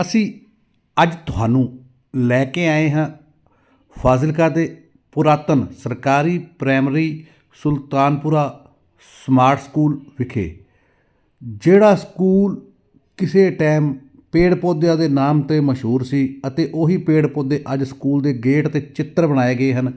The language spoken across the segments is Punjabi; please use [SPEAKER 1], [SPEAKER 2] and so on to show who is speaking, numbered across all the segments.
[SPEAKER 1] ਅਸੀਂ ਅੱਜ ਤੁਹਾਨੂੰ ਲੈ ਕੇ ਆਏ ਹਾਂ ਫਾਜ਼ਿਲਕਾ ਦੇ ਪੁਰਾਤਨ ਸਰਕਾਰੀ ਪ੍ਰਾਇਮਰੀ ਸੁਲਤਾਨਪੁਰਾ ਸਮਾਰਟ ਸਕੂਲ ਵਿਖੇ, ਜਿਹੜਾ ਸਕੂਲ ਕਿਸੇ ਟਾਈਮ ਪੇੜ ਪੌਦਿਆਂ ਦੇ ਨਾਮ ਤੇ ਮਸ਼ਹੂਰ ਸੀ ਅਤੇ ਉਹੀ ਪੇੜ ਪੌਦੇ ਅੱਜ ਸਕੂਲ ਦੇ ਗੇਟ ਤੇ ਚਿੱਤਰ ਬਣਾਏ ਗਏ ਹਨ।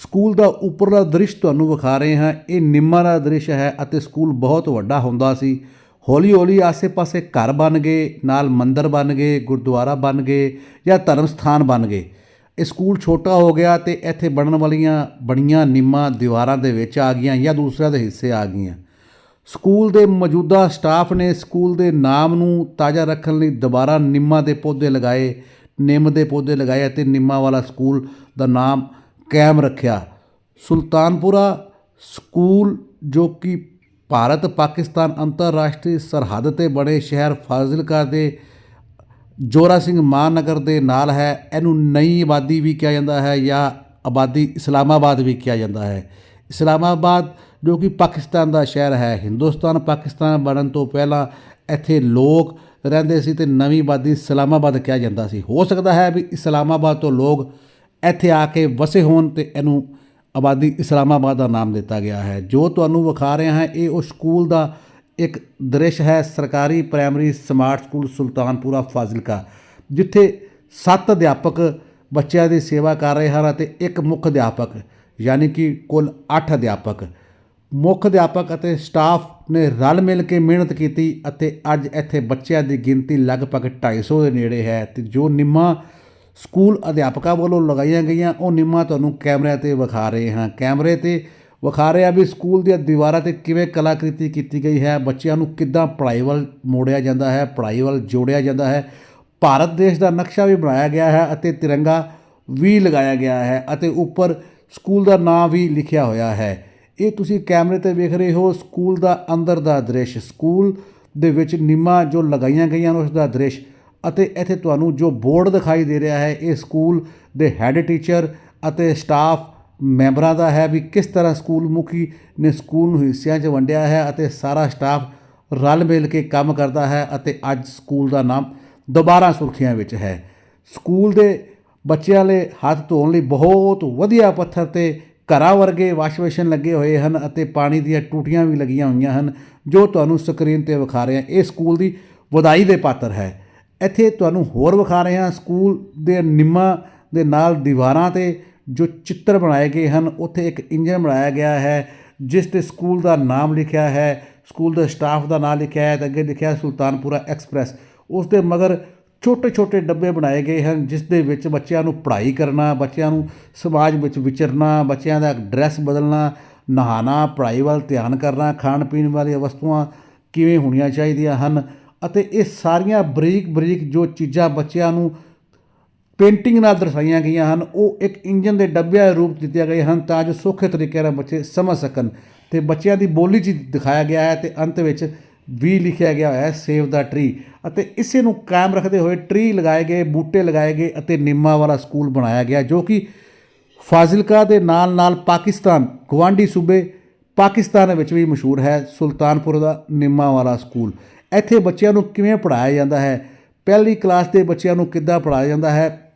[SPEAKER 1] ਸਕੂਲ ਦਾ ਉੱਪਰਲਾ ਦ੍ਰਿਸ਼ ਤੁਹਾਨੂੰ ਵਿਖਾ ਰਹੇ ਹਾਂ। ਇਹ ਨਿੰਮਾਂ ਦਾ ਦ੍ਰਿਸ਼ ਹੈ ਅਤੇ ਸਕੂਲ ਬਹੁਤ ਵੱਡਾ ਹੁੰਦਾ ਸੀ। ਹੌਲੀ ਹੌਲੀ ਆਸੇ-ਪਾਸੇ ਘਰ ਬਣ ਗਏ, ਨਾਲ ਮੰਦਰ ਬਣ ਗਏ, ਗੁਰਦੁਆਰਾ ਬਣ ਗਏ ਜਾਂ ਧਰਮ ਸਥਾਨ ਬਣ ਗਏ। ਇਹ ਸਕੂਲ ਛੋਟਾ ਹੋ ਗਿਆ ਤੇ ਇੱਥੇ ਬਣਨ ਵਾਲੀਆਂ ਬਣੀਆਂ ਨਿੰਮਾਂ ਦੀਵਾਰਾਂ ਦੇ ਵਿੱਚ ਆ ਗਈਆਂ ਜਾਂ ਦੂਸਰਿਆਂ ਦੇ ਹਿੱਸੇ ਆ ਗਈਆਂ। ਸਕੂਲ ਦੇ ਮੌਜੂਦਾ ਸਟਾਫ ਨੇ ਸਕੂਲ ਦੇ ਨਾਮ ਨੂੰ ਤਾਜ਼ਾ ਰੱਖਣ ਲਈ ਦੁਬਾਰਾ ਨਿੰਮਾਂ ਦੇ ਪੌਦੇ ਲਗਾਏ, ਨਿੰਮ ਦੇ ਪੌਦੇ ਲਗਾਏ ਅਤੇ ਨਿੰਮਾਂ ਵਾਲਾ ਸਕੂਲ ਦਾ ਨਾਮ ਕਾਇਮ ਰੱਖਿਆ। ਸੁਲਤਾਨਪੁਰਾ ਸਕੂਲ ਜੋ ਕਿ ਭਾਰਤ, ਪਾਕਿਸਤਾਨ ਅੰਤਰਰਾਸ਼ਟਰੀ ਸਰਹੱਦ ਤੇ ਬਣੇ ਸ਼ਹਿਰ ਫਾਜ਼ਿਲਕਾ ਦੇ ਜੋਰਾ ਸਿੰਘ ਮਹਾਨਗਰ ਦੇ ਨਾਲ ਹੈ। ਇਹਨੂੰ ਨਈ ਆਬਾਦੀ ਵੀ ਕਿਹਾ ਜਾਂਦਾ ਹੈ ਜਾਂ ਆਬਾਦੀ ਇਸਲਾਮਾਬਾਦ ਵੀ ਕਿਹਾ ਜਾਂਦਾ ਹੈ। ਇਸਲਾਮਾਬਾਦ, ਜੋ ਕਿ ਪਾਕਿਸਤਾਨ ਦਾ ਸ਼ਹਿਰ ਹੈ, ਹਿੰਦੁਸਤਾਨ, ਪਾਕਿਸਤਾਨ ਬਣਨ ਤੋਂ ਪਹਿਲਾਂ ਇੱਥੇ ਲੋਕ ਰਹਿੰਦੇ ਸੀ ਤੇ ਨਵੀਂ ਆਬਾਦੀ ਇਸਲਾਮਾਬਾਦ ਕਿਹਾ ਜਾਂਦਾ ਸੀ। ਹੋ ਸਕਦਾ ਹੈ ਵੀ ਇਸਲਾਮਾਬਾਦ ਤੋਂ ਲੋਕ ਇੱਥੇ ਆ ਕੇ ਵਸੇ ਹੋਣ ਤੇ ਇਹਨੂੰ ਆਬਾਦੀ, ਇਸਲਾਮਾਬਾਦ ਦਾ ਨਾਮ ਦਿੱਤਾ ਗਿਆ ਹੈ। ਜੋ ਤੁਹਾਨੂੰ ਵਿਖਾ ਰਿਹਾ ਹਾਂ, ਇਹ ਉਹ ਸਕੂਲ ਦਾ ਇੱਕ ਦ੍ਰਿਸ਼ ਹੈ, ਸਰਕਾਰੀ primary smart school Sultanpura Fazilka, ਜਿੱਥੇ ਸੱਤ ਅਧਿਆਪਕ ਬੱਚਿਆਂ ਦੀ ਸੇਵਾ ਕਰ ਰਹੇ ਹਨ ਅਤੇ ਇੱਕ ਮੁੱਖ ਅਧਿਆਪਕ, ਯਾਨੀ ਕਿ ਕੁੱਲ 8 ਅਧਿਆਪਕ। ਮੁੱਖ ਅਧਿਆਪਕ ਅਤੇ ਸਟਾਫ ਨੇ ਰਲ ਮਿਲ ਕੇ ਮਿਹਨਤ ਕੀਤੀ ਅਤੇ ਅੱਜ ਇੱਥੇ ਬੱਚਿਆਂ ਦੀ ਗਿਣਤੀ ਲਗਭਗ 250 ਦੇ ਨੇੜੇ ਹੈ ਤੇ ਜੋ ਨਿੰਮਾ ਸਕੂਲ ਅਧਿਆਪਕਾਂ ਵੱਲੋਂ ਲਗਾਈਆਂ ਗਈਆਂ। ਉਹ ਨਿੰਮਾਂ ਤੁਹਾਨੂੰ ਕੈਮਰਿਆਂ ਤੇ ਵਿਖਾ ਰਹੇ ਹਾਂ ਕੈਮਰੇ ਤੇ ਵਿਖਾ ਰਹੇ ਆ ਵੀ ਸਕੂਲ ਦੀਆਂ ਦੀਵਾਰਾਂ ਤੇ ਕਿਵੇਂ ਕਲਾਕ੍ਰਿਤੀ ਕੀਤੀ ਗਈ ਹੈ। ਬੱਚਿਆਂ ਨੂੰ ਕਿੱਦਾਂ ਪੜ੍ਹਾਈ ਵੱਲ ਮੋੜਿਆ ਜਾਂਦਾ ਹੈ, ਪੜ੍ਹਾਈ ਵੱਲ ਜੋੜਿਆ ਜਾਂਦਾ ਹੈ। ਭਾਰਤ ਦੇਸ਼ ਦਾ ਨਕਸ਼ਾ ਵੀ ਬਣਾਇਆ ਗਿਆ ਹੈ ਅਤੇ ਤਿਰੰਗਾ ਵੀ ਲਗਾਇਆ ਗਿਆ ਹੈ ਅਤੇ ਉੱਪਰ ਸਕੂਲ ਦਾ ਨਾਮ ਵੀ ਲਿਖਿਆ ਹੋਇਆ ਹੈ। ਇਹ ਤੁਸੀਂ ਕੈਮਰੇ ਤੇ ਵੇਖ ਰਹੇ ਹੋ। ਸਕੂਲ ਦਾ ਅੰਦਰ ਦਾ ਦ੍ਰਿਸ਼, ਸਕੂਲ ਦੇ ਵਿੱਚ ਨਿੰਮਾਂ ਜੋ ਲਗਾਈਆਂ ਗਈਆਂ ਉਸ ਦਾ ਦ੍ਰਿਸ਼ ਅਤੇ ਇੱਥੇ ਤੁਹਾਨੂੰ ਜੋ ਬੋਰਡ ਦਿਖਾਈ ਦੇ ਰਿਹਾ ਹੈ, ਇਹ ਸਕੂਲ ਦੇ ਹੈੱਡ ਟੀਚਰ ਅਤੇ ਸਟਾਫ ਮੈਂਬਰਾਂ ਦਾ ਹੈ ਵੀ ਕਿਸ ਤਰ੍ਹਾਂ ਸਕੂਲ ਮੁਖੀ ਨੇ ਸਕੂਲ ਨੂੰ ਹਿੱਸਿਆਂ 'ਚ ਵੰਡਿਆ ਹੈ ਅਤੇ ਸਾਰਾ ਸਟਾਫ ਰਲ ਮਿਲ ਕੇ ਕੰਮ ਕਰਦਾ ਹੈ ਅਤੇ ਅੱਜ ਸਕੂਲ ਦਾ ਨਾਮ ਦੁਬਾਰਾ ਸੁਰਖੀਆਂ ਵਿੱਚ ਹੈ। ਸਕੂਲ ਦੇ ਬੱਚਿਆਂ ਲਈ ਹੱਥ ਧੋਣ ਲਈ ਬਹੁਤ ਵਧੀਆ ਪੱਥਰ ਤੇ ਘਰਾਂ ਵਰਗੇ ਵਾਸ਼ ਬੇਸਿਨ ਲੱਗੇ ਹੋਏ ਹਨ ਅਤੇ ਪਾਣੀ ਦੀਆਂ ਟੂਟੀਆਂ ਵੀ ਲੱਗੀਆਂ ਹੋਈਆਂ ਹਨ, ਜੋ ਤੁਹਾਨੂੰ ਸਕਰੀਨ ਤੇ ਵਿਖਾ ਰਹੇ ਹਾਂ। ਇਹ ਸਕੂਲ ਦੀ ਵਧਾਈ ਦੇ ਪਾਤਰ ਹੈ। ਇੱਥੇ ਤੁਹਾਨੂੰ ਹੋਰ ਵਿਖਾ ਰਹੇ ਹਾਂ ਸਕੂਲ ਦੇ ਨਿੰਮਾਂ ਦੇ ਨਾਲ ਦੀਵਾਰਾਂ ਤੇ ਜੋ ਚਿੱਤਰ ਬਣਾਏ ਗਏ ਹਨ, ਉੱਥੇ ਇੱਕ ਇੰਜਨ ਬਣਾਇਆ ਗਿਆ ਹੈ, ਜਿਸ ਤੇ ਸਕੂਲ ਦਾ ਨਾਮ ਲਿਖਿਆ ਹੈ, ਸਕੂਲ ਦੇ ਸਟਾਫ ਦਾ ਨਾਮ ਲਿਖਿਆ ਹੈ ਤੇ ਅੱਗੇ ਲਿਖਿਆ ਸੁਲਤਾਨਪੁਰਾ ਐਕਸਪ੍ਰੈਸ। ਉਸ ਦੇ ਮਗਰ ਛੋਟੇ ਛੋਟੇ ਡੱਬੇ ਬਣਾਏ ਗਏ ਹਨ, ਜਿਸ ਦੇ ਵਿੱਚ ਬੱਚਿਆਂ ਨੂੰ ਪੜ੍ਹਾਈ ਕਰਨਾ, ਬੱਚਿਆਂ ਨੂੰ ਸਮਾਜ ਵਿੱਚ ਵਿਚਰਨਾ, ਬੱਚਿਆਂ ਦਾ ਡਰੈਸ ਬਦਲਣਾ ਨਹਾਣਾ ਪੜ੍ਹਾਈ ਵੱਲ ਧਿਆਨ ਕਰਨਾ ਖਾਣ ਪੀਣ ਵਾਲੀਆਂ ਵਸਤੂਆਂ ਕਿਵੇਂ ਹੋਣੀਆਂ ਚਾਹੀਦੀਆਂ ਹਨ ਅਤੇ ਇਹ ਸਾਰੀਆਂ ਬਰੀਕ ਬਰੀਕ ਜੋ ਚੀਜ਼ਾਂ ਬੱਚਿਆਂ ਨੂੰ ਪੇਂਟਿੰਗ ਨਾਲ ਦਰਸਾਈਆਂ ਗਈਆਂ ਹਨ, ਉਹ ਇੱਕ ਇੰਜਨ ਦੇ ਡੱਬਿਆਂ ਦੇ ਰੂਪ ਦਿੱਤੇ ਗਏ ਹਨ ਤਾਂ ਜੋ ਸੌਖੇ ਤਰੀਕੇ ਨਾਲ ਬੱਚੇ ਸਮਝ ਸਕਣ। ਤੇ ਬੱਚਿਆਂ ਦੀ ਬੋਲੀ 'ਚ ਦਿਖਾਇਆ ਗਿਆ ਹੈ ਤੇ ਅੰਤ ਵਿੱਚ ਵੀ ਲਿਖਿਆ ਗਿਆ ਹੋਇਆ ਹੈ ਸੇਵ ਦਾ ਟਰੀ ਅਤੇ ਇਸੇ ਨੂੰ ਕਾਇਮ ਰੱਖਦੇ ਹੋਏ ਟ੍ਰੀ ਲਗਾਏ ਗਏ, ਬੂਟੇ ਲਗਾਏ ਗਏ ਅਤੇ ਨਿੰਮਾ ਵਾਲਾ ਸਕੂਲ ਬਣਾਇਆ ਗਿਆ, ਜੋ ਕਿ ਫਾਜ਼ਿਲਕਾ ਦੇ ਨਾਲ ਨਾਲ ਪਾਕਿਸਤਾਨ ਗਵਾਂਡੀ ਸੂਬੇ ਪਾਕਿਸਤਾਨ ਵਿੱਚ ਵੀ ਮਸ਼ਹੂਰ ਹੈ, ਸੁਲਤਾਨਪੁਰ ਦਾ ਨਿੰਮਾ ਵਾਲਾ ਸਕੂਲ। ਇੱਥੇ ਬੱਚਿਆਂ ਨੂੰ ਕਿਵੇਂ ਪੜ੍ਹਾਇਆ ਜਾਂਦਾ ਹੈ? ਪਹਿਲੀ ਕਲਾਸ ਦੇ ਬੱਚਿਆਂ ਨੂੰ ਕਿੱਦਾਂ ਪੜ੍ਹਾਇਆ ਜਾਂਦਾ ਹੈ?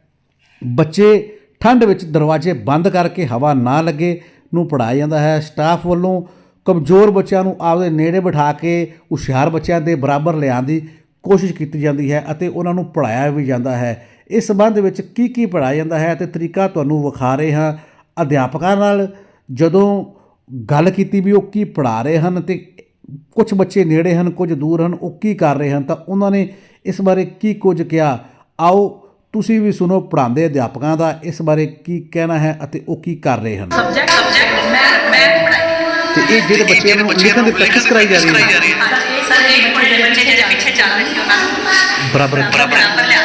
[SPEAKER 1] ਬੱਚੇ ਠੰਡ ਵਿੱਚ ਦਰਵਾਜ਼ੇ ਬੰਦ ਕਰਕੇ ਹਵਾ ਨਾ ਲੱਗੇ ਨੂੰ ਪੜ੍ਹਾਇਆ ਜਾਂਦਾ ਹੈ। ਸਟਾਫ ਵੱਲੋਂ ਕਮਜ਼ੋਰ ਬੱਚਿਆਂ ਨੂੰ ਆਪਦੇ ਨੇੜੇ ਬਿਠਾ ਕੇ ਹੁਸ਼ਿਆਰ ਬੱਚਿਆਂ ਦੇ ਬਰਾਬਰ ਲਿਆਉਣ ਦੀ ਕੋਸ਼ਿਸ਼ ਕੀਤੀ ਜਾਂਦੀ ਹੈ ਅਤੇ ਉਹਨਾਂ ਨੂੰ ਪੜ੍ਹਾਇਆ ਵੀ ਜਾਂਦਾ ਹੈ। ਇਸ ਸੰਬੰਧ ਵਿੱਚ ਕੀ ਕੀ ਪੜ੍ਹਾਇਆ ਜਾਂਦਾ ਹੈ ਤੇ ਤਰੀਕਾ ਤੁਹਾਨੂੰ ਵਿਖਾ ਰਹੇ ਹਾਂ। ਅਧਿਆਪਕਾਂ ਨਾਲ ਜਦੋਂ ਗੱਲ ਕੀਤੀ ਵੀ ਉਹ ਕੀ ਪੜ੍ਹਾ ਰਹੇ ਹਨ ਤੇ ਕੁਝ ਬੱਚੇ ਨੇੜੇ ਹਨ ਕੁਝ ਦੂਰ ਹਨ ਉਹ ਕੀ ਕਰ ਰਹੇ ਹਨ? ਤਾਂ ਉਹਨਾਂ ਨੇ ਇਸ ਬਾਰੇ ਕੀ ਕੁਝ ਕਿਹਾ? ਆਓ ਤੁਸੀਂ ਵੀ ਸੁਣੋ ਪੜ੍ਹਾਉਂਦੇ ਅਧਿਆਪਕਾਂ ਦਾ ਇਸ ਬਾਰੇ ਕੀ ਕਹਿਣਾ ਹੈ ਅਤੇ ਉਹ ਕੀ ਕਰ ਰਹੇ ਹਨ।
[SPEAKER 2] ਸਬਜੈਕਟ ਸਬਜੈਕਟ ਮੈਂ ਮੈਂ ਪੜਾਈ
[SPEAKER 1] ਤੇ ਇਹ ਜਿਹੜੇ ਬੱਚਿਆਂ ਨੂੰ ਲਿਖਣ ਦੀ ਪ੍ਰੈਕਟਿਸ ਕਰਾਈ ਜਾ ਰਹੀ ਹੈ।
[SPEAKER 2] ਸਰ ਬੱਚੇ ਜਿਹੜੇ ਪਿੱਛੇ ਚੱਲ ਰਹੇ ਸੀ ਉਹਨਾਂ ਨੂੰ
[SPEAKER 1] ਬਰਾਬਰ।
[SPEAKER 2] ਬਰਾਬਰ ਲਿਆ।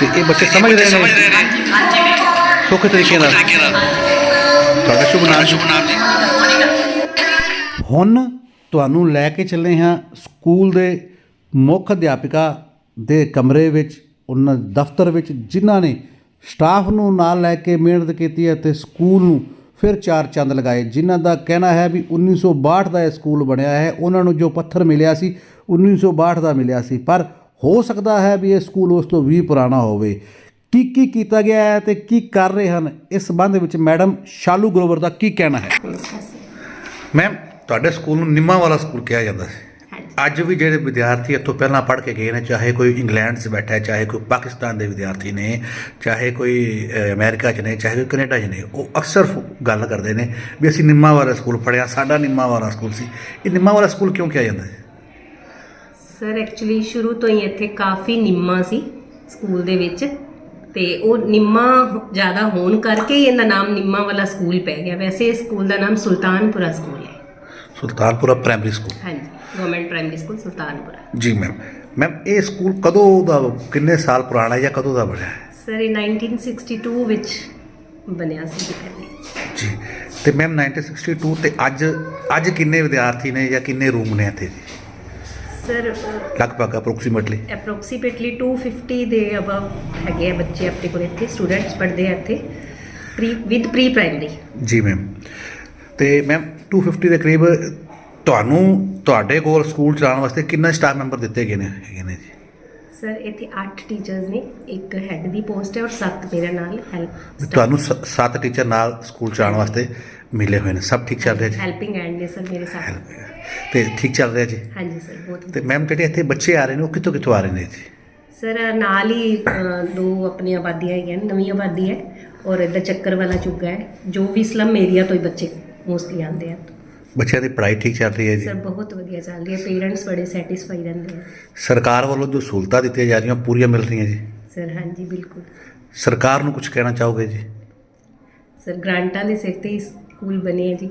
[SPEAKER 1] ਤੇ ਇਹ ਬੱਚੇ ਸਮਝ ਰਹੇ ਨੇ?
[SPEAKER 2] ਹਾਂਜੀ
[SPEAKER 1] ਸੌਖੇ ਤਰੀਕੇ ਨਾਲ। ਤੁਹਾਡਾ ਸ਼ੁਭ ਨਾਮ ਸ਼ੁਭ ਨਾਮ ਹੁਣ ਤੁਹਾਨੂੰ ਲੈ ਕੇ ਚੱਲੇ ਹਾਂ ਸਕੂਲ ਦੇ ਮੁੱਖ ਅਧਿਆਪਿਕਾ ਦੇ ਕਮਰੇ ਵਿੱਚ ਉਹਨਾਂ ਦਫ਼ਤਰ ਵਿੱਚ ਜਿਨ੍ਹਾਂ ਨੇ ਸਟਾਫ ਨੂੰ ਨਾਲ ਲੈ ਕੇ ਮਿਹਨਤ ਕੀਤੀ ਅਤੇ ਸਕੂਲ ਨੂੰ ਫਿਰ ਚਾਰ ਚੰਦ ਲਗਾਏ ਜਿਨ੍ਹਾਂ ਦਾ ਕਹਿਣਾ ਹੈ ਵੀ 1962 ਦਾ ਇਹ ਸਕੂਲ ਬਣਿਆ ਹੈ ਉਹਨਾਂ ਨੂੰ ਜੋ ਪੱਥਰ ਮਿਲਿਆ ਸੀ 1962 ਦਾ ਮਿਲਿਆ ਸੀ। ਪਰ ਹੋ ਸਕਦਾ ਹੈ ਵੀ ਇਹ ਸਕੂਲ ਉਸ ਤੋਂ ਵੀ ਪੁਰਾਣਾ ਹੋਵੇ। ਕੀ ਕੀ ਕੀਤਾ ਗਿਆ ਹੈ ਤੇ ਕੀ ਕਰ ਰਹੇ ਹਨ? ਇਸ ਸੰਬੰਧ ਵਿੱਚ ਮੈਡਮ ਸ਼ਾਲੂ ਗਰੋਵਰ ਦਾ ਕੀ ਕਹਿਣਾ ਹੈ? ਮੈਮ ਤੁਹਾਡੇ ਸਕੂਲ ਨੂੰ ਨਿੰਮਾ ਵਾਲਾ ਸਕੂਲ ਕਿਹਾ ਜਾਂਦਾ ਸੀ। ਅੱਜ ਵੀ ਜਿਹੜੇ ਵਿਦਿਆਰਥੀ ਇੱਥੋਂ ਪਹਿਲਾਂ ਪੜ੍ਹ ਕੇ ਗਏ ਨੇ ਚਾਹੇ ਕੋਈ ਇੰਗਲੈਂਡ 'ਚ ਬੈਠਾ ਹੈ ਚਾਹੇ ਕੋਈ ਪਾਕਿਸਤਾਨ ਦੇ ਵਿਦਿਆਰਥੀ ਨੇ ਚਾਹੇ ਕੋਈ ਅਮਰੀਕਾ 'ਚ ਨੇ ਚਾਹੇ ਕੋਈ ਕੈਨੇਡਾ 'ਚ ਨੇ ਉਹ ਅਕਸਰ ਗੱਲ ਕਰਦੇ ਨੇ ਵੀ ਅਸੀਂ ਨਿੰਮਾ ਵਾਲਾ ਸਕੂਲ ਪੜ੍ਹਿਆ ਸਾਡਾ ਨਿੰਮਾ ਵਾਲਾ ਸਕੂਲ ਸੀ। ਇਹ ਨਿੰਮਾ ਵਾਲਾ ਸਕੂਲ ਕਿਉਂ ਕਿਹਾ ਜਾਂਦਾ ਹੈ?
[SPEAKER 3] ਸਰ ਐਕਚੁਅਲੀ ਸ਼ੁਰੂ ਤੋਂ ਹੀ ਇੱਥੇ ਕਾਫੀ ਨਿੰਮਾ ਸੀ ਸਕੂਲ ਦੇ ਵਿੱਚ ਤੇ ਉਹ ਨਿੰਮਾ ਜ਼ਿਆਦਾ ਹੋਣ ਕਰਕੇ ਹੀ ਇਹਦਾ ਨਾਮ ਨਿੰਮਾ ਵਾਲਾ ਸਕੂਲ ਪੈ ਗਿਆ। ਵੈਸੇ ਇਸ ਸਕੂਲ ਦਾ ਨਾਮ Sultanpura school
[SPEAKER 1] Sultanpura primary school
[SPEAKER 3] ਹਾਂਜੀ ਗਵਰਨਮੈਂਟ ਪ੍ਰਾਇਮਰੀ ਸਕੂਲ ਸੁਲਤਾਨਪੁਰਾ।
[SPEAKER 1] ਜੀ ਮੈਮ ਮੈਮ ਇਹ ਸਕੂਲ ਕਦੋਂ ਦਾ ਕਿੰਨੇ ਸਾਲ ਪੁਰਾਣਾ ਹੈ ਜਾਂ ਕਦੋਂ ਦਾ ਬਣਿਆ ਹੈ?
[SPEAKER 3] ਸਰ ਇਹ 1962 ਵਿੱਚ ਬਣਿਆ ਸੀ ਜੀ ਪਹਿਲੇ।
[SPEAKER 1] ਜੀ। ਤੇ ਮੈਮ 1962 ਤੇ ਅੱਜ ਅੱਜ ਕਿੰਨੇ ਵਿਦਿਆਰਥੀ ਨੇ ਜਾਂ ਕਿੰਨੇ ਰੂਮ ਨੇ ਇੱਥੇ? ਜੀ
[SPEAKER 3] ਸਰ
[SPEAKER 1] ਲਗਭਗ ਅਪਰੋਕਸੀਮੇਟਲੀ
[SPEAKER 3] ਅਪਰੋਕਸੀਮੇਟਲੀ 250 ਦੇ ਅਬਵ ਹੈਗੇ ਆ ਬੱਚੇ ਆਪਣੇ ਕੋਲ ਇੱਥੇ ਸਟੂਡੈਂਟਸ ਪੜ੍ਹਦੇ ਆ ਇੱਥੇ ਪ੍ਰੀ ਵਿਦ ਪ੍ਰੀ ਪ੍ਰਾਇਮਰੀ
[SPEAKER 1] ਜੀ ਮੈਮ ਤੇ ਮੈਮ 250 ਦੇ ਕਰੀਬ ਤੁਹਾਨੂੰ ਤੁਹਾਡੇ ਕੋਲ ਸਕੂਲ ਚਲਾਉਣ ਵਾਸਤੇ ਕਿੰਨਾ ਸਟਾਫ ਮੈਂਬਰ ਦਿੱਤੇ ਗਏ ਨੇ ਹੈਗੇ ਨੇ ਜੀ?
[SPEAKER 3] ਸਰ ਇੱਥੇ 8 ਟੀਚਰਸ ਨੇ ਇੱਕ ਹੈੱਡ ਦੀ ਪੋਸਟ ਹੈ ਔਰ 7 ਮੇਰੇ ਨਾਲ ਹੈਲਪ
[SPEAKER 1] ਤੁਹਾਨੂੰ 7 ਟੀਚਰ ਨਾਲ ਸਕੂਲ ਚਲਾਉਣ ਵਾਸਤੇ ਮਿਲੇ ਹੋਏ ਨੇ ਸਭ ਠੀਕ ਚੱਲ ਰਿਹਾ ਜੀ?
[SPEAKER 3] ਹੈਲਪਿੰਗ ਹੈਂਡ ਨੇ ਸਰ ਮੇਰੇ ਸਾਥ
[SPEAKER 1] ਤੇ ਠੀਕ ਚੱਲ ਰਿਹਾ ਜੀ?
[SPEAKER 3] ਹਾਂਜੀ ਸਰ ਬਹੁਤ
[SPEAKER 1] ਤੇ ਮੈਮ ਜਿਹੜੇ ਇੱਥੇ ਬੱਚੇ ਆ ਰਹੇ ਨੇ ਉਹ ਕਿੱਥੋਂ ਕਿੱਥੋਂ ਆ ਰਹੇ ਨੇ ਜੀ?
[SPEAKER 3] ਸਰ ਨਾਲ ਹੀ ਦੋ ਆਪਣੀਆਂ ਆਬਾਦੀਆਂ ਹੈਗੀਆਂ ਨਵੀਂ ਆਬਾਦੀ ਹੈ ਔਰ ਇੱਧਰ ਚੱਕਰ ਵਾਲਾ ਚੁੱਗਾ ਹੈ ਜੋ ਵੀ ਸਲਮ ਏਰੀਆ ਤੋਂ ਹੀ ਬੱਚੇ ਮੋਸਟਲੀ ਆਉਂਦੇ ਆ
[SPEAKER 1] ਬੱਚਿਆਂ ਦੀ ਪੜ੍ਹਾਈ ਠੀਕ ਚੱਲ ਰਹੀ ਹੈ ਜੀ
[SPEAKER 3] ਸਰ ਬਹੁਤ ਵਧੀਆ ਚੱਲ ਰਹੀ ਹੈ ਪੇਰੈਂਟਸ ਬੜੇ ਸੈਟੀਸਫਾਈ ਰਹਿੰਦੇ ਆ
[SPEAKER 1] ਸਰਕਾਰ ਵੱਲੋਂ ਜੋ ਸਹੂਲਤਾਂ ਦਿੱਤੀਆਂ ਜਾ ਰਹੀਆਂ ਉਹ ਪੂਰੀਆਂ ਮਿਲ ਰਹੀਆਂ ਜੀ
[SPEAKER 3] ਸਰ ਹਾਂਜੀ ਬਿਲਕੁਲ
[SPEAKER 1] ਸਰਕਾਰ ਨੂੰ ਕੁਝ ਕਹਿਣਾ ਚਾਹੋਗੇ ਜੀ
[SPEAKER 3] ਸਰ ਗ੍ਰਾਂਟਾਂ ਦੇ ਸਿਰ ਤੇ ਹੀ ਸਕੂਲ ਬਣੇ ਹੈ ਜੀ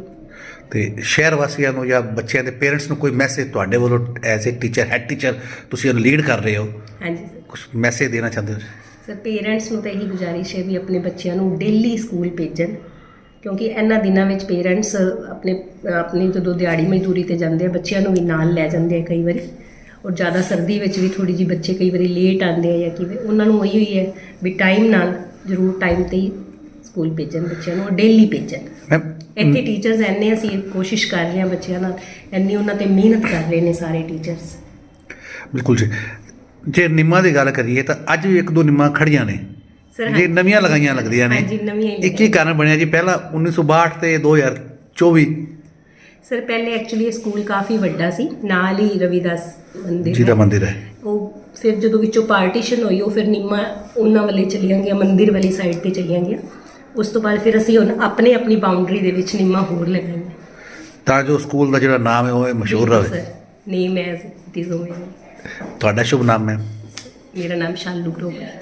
[SPEAKER 1] ਤੇ ਸ਼ਹਿਰ ਵਾਸੀਆਂ ਨੂੰ ਜਾਂ ਬੱਚਿਆਂ ਦੇ ਪੇਰੈਂਟਸ ਨੂੰ ਕੋਈ ਮੈਸੇਜ ਤੁਹਾਡੇ ਵੱਲੋਂ as a teacher head teacher ਤੁਸੀਂ ਉਹਨੂੰ ਲੀਡ ਕਰ ਰਹੇ ਹੋ
[SPEAKER 3] ਹਾਂਜੀ ਸਰ
[SPEAKER 1] ਕੁਝ ਮੈਸੇਜ ਦੇਣਾ ਚਾਹੁੰਦੇ ਹੋ
[SPEAKER 3] ਸਰ ਪੇਰੈਂਟਸ ਨੂੰ ਤਾਂ ਇਹੀ ਗੁਜ਼ਾਰਿਸ਼ ਹੈ ਵੀ ਆਪਣੇ ਬੱਚਿਆਂ ਨੂੰ ਡੇਲੀ ਸਕੂਲ ਭੇਜਣ ਕਿਉਂਕਿ ਇਹਨਾਂ ਦਿਨਾਂ ਵਿੱਚ ਪੇਰੈਂਟਸ ਆਪਣੇ ਆਪਣੀ ਜਦੋਂ ਦਿਹਾੜੀ ਮਜ਼ਦੂਰੀ ਤੇ ਜਾਂਦੇ ਆ ਬੱਚਿਆਂ ਨੂੰ ਵੀ ਨਾਲ ਲੈ ਜਾਂਦੇ ਆ ਕਈ ਵਾਰੀ। ਔਰ ਜ਼ਿਆਦਾ ਸਰਦੀ ਵਿੱਚ ਵੀ ਥੋੜੀ ਜਿਹੀ ਬੱਚੇ ਕਈ ਵਾਰੀ ਲੇਟ ਆਉਂਦੇ ਆ ਜਾਂ ਕਿਵੇਂ ਉਹਨਾਂ ਨੂੰ ਉਹੀ ਹੋਈ ਹੈ ਵੀ ਟਾਈਮ ਨਾਲ ਜ਼ਰੂਰ ਟਾਈਮ ਤੇ ਹੀ ਸਕੂਲ ਭੇਜਣ ਬੱਚਿਆਂ ਨੂੰ ਡੇਲੀ ਭੇਜਣ। ਇੱਥੇ ਟੀਚਰਸ ਐਨੇ ਅਸੀਂ ਕੋਸ਼ਿਸ਼ ਕਰ ਰਹੇ ਹਾਂ ਬੱਚਿਆਂ ਨਾਲ ਐਨੀ ਉਹਨਾਂ ਤੇ ਮਿਹਨਤ ਕਰ ਰਹੇ ਨੇ ਸਾਰੇ ਟੀਚਰਸ
[SPEAKER 1] ਬਿਲਕੁਲ ਜੀ। ਜੇ ਨਿੰਮਾਂ ਦੀ ਗੱਲ ਕਰੀਏ ਤਾਂ ਅੱਜ ਵੀ ਇੱਕ ਦੋ ਨਿੰਮਾਂ ਖੜੀਆਂ ਨੇ। ਜਿਹੜੀ ਨਵੀਆਂ ਲਗਾਈਆਂ ਲੱਗਦੀਆਂ ਨੇ
[SPEAKER 3] ਹਾਂਜੀ ਨਵੀਆਂ ਹੀ
[SPEAKER 1] ਇੱਕ ਹੀ ਕਾਰਨ ਬਣਿਆ ਜੀ ਪਹਿਲਾਂ 1962 ਤੇ 2024
[SPEAKER 3] ਸਰ ਪਹਿਲੇ ਐਕਚੁਅਲੀ ਇਹ ਸਕੂਲ ਕਾਫੀ ਵੱਡਾ ਸੀ ਨਾਲ ਹੀ ਰਵਿਦਾਸ ਮੰਦਿਰ
[SPEAKER 1] ਜੀ ਦਾ ਮੰਦਿਰ ਹੈ।
[SPEAKER 3] ਉਹ ਫਿਰ ਜਦੋਂ ਵਿੱਚੋਂ ਪਾਰਟੀਸ਼ਨ ਹੋਈ ਉਹ ਫਿਰ ਨਿੰਮਾ ਉਹਨਾਂ ਵਾਲੇ ਚਲੀਆਂ ਗਿਆ ਮੰਦਿਰ ਵਾਲੀ ਸਾਈਡ ਤੇ ਚਲੀਆਂ ਗਿਆ ਉਸ ਤੋਂ ਬਾਅਦ ਫਿਰ ਅਸੀਂ ਹੁਣ ਆਪਣੇ ਆਪਣੀ ਬਾਉਂਡਰੀ ਦੇ ਵਿੱਚ ਨਿੰਮਾ ਹੋਰ ਲਗਾਈਆਂ
[SPEAKER 1] ਤਾਂ ਜੋ ਸਕੂਲ ਦਾ ਜਿਹੜਾ ਨਾਮ ਹੈ ਉਹ ਮਸ਼ਹੂਰ ਰਹੇ।
[SPEAKER 3] ਨੇਮ ਹੈ ਦਿਜ਼ੋ ਮੇਰਾ
[SPEAKER 1] ਤੁਹਾਡਾ ਸ਼ੁਭ ਨਾਮ ਹੈ
[SPEAKER 3] ਮੇਰਾ ਨਾਮ ਸ਼ਾਲੂ ਗਰੋਵਰ ਹੈ।